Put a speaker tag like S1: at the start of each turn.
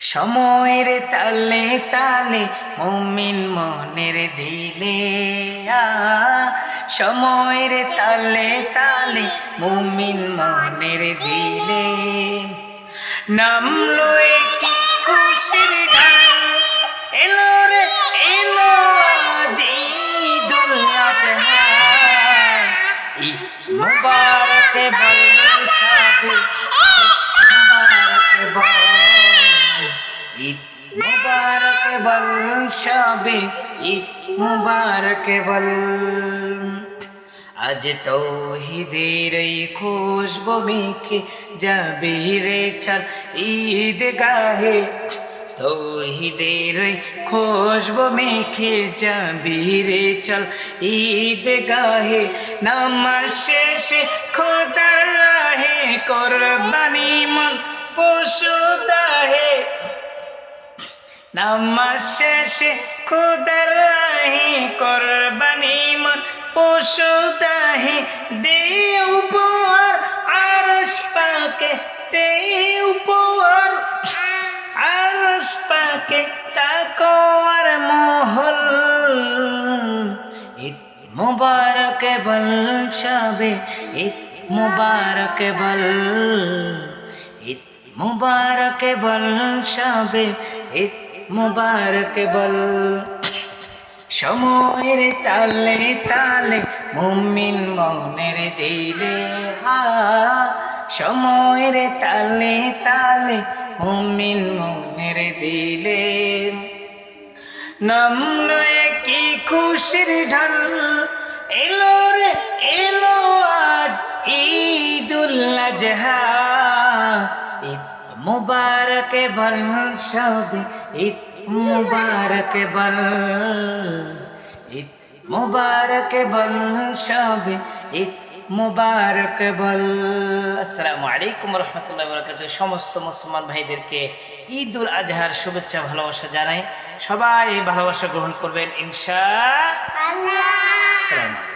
S1: সময়ের তালে তালে মুমিন মনের দিলে সময়ের তালে তালে মুমিন মনের দিলে। নামলো একটি খুশির গান, এলো রে, এলো মুবারক বল সাবে আজ তৌহিদের এই খুশবু মেখে রে চল ঈদ গাহে তৌহিদের খুশবু মেখে যাবি রে চল ঈদ গাহে নামাজ খোদার রাহে কোরবানি মন, পশু দাহে নামাজ শেষে খুদার রাহি কোরবানি মন, পশু দাহে দে উপহার আরস পাকে দে উপহার আরস পাকে তাকওয়ার মহল। ঈদ মুবারক বল সবে, ঈদ মুবারক বল, ঈদ মুবারক বল সবে, ঈদ মুবারক বল। সময়ের তালে তালে মুমিন মনের দিলে সময়ের তালে তালে মুমিন মনের দিলে। নামলো কি খুশির ঢল। এলো রে, এলো আজ ঈদুল আজহা। ঈদ মুবারক বল সব ঈদ মুবারক বল ঈদ মুবারক বল সব ঈদ মুবারক বল আসসালামু আলাইকুম রহমতুল্লাহ বরকাত সমস্ত মুসলমান ভাইদেরকে ঈদ উল আজহার শুভেচ্ছা, ভালোবাসা জানাই। সবাই ভালোবাসা গ্রহণ করবেন ইনশা
S2: আল্লাহ।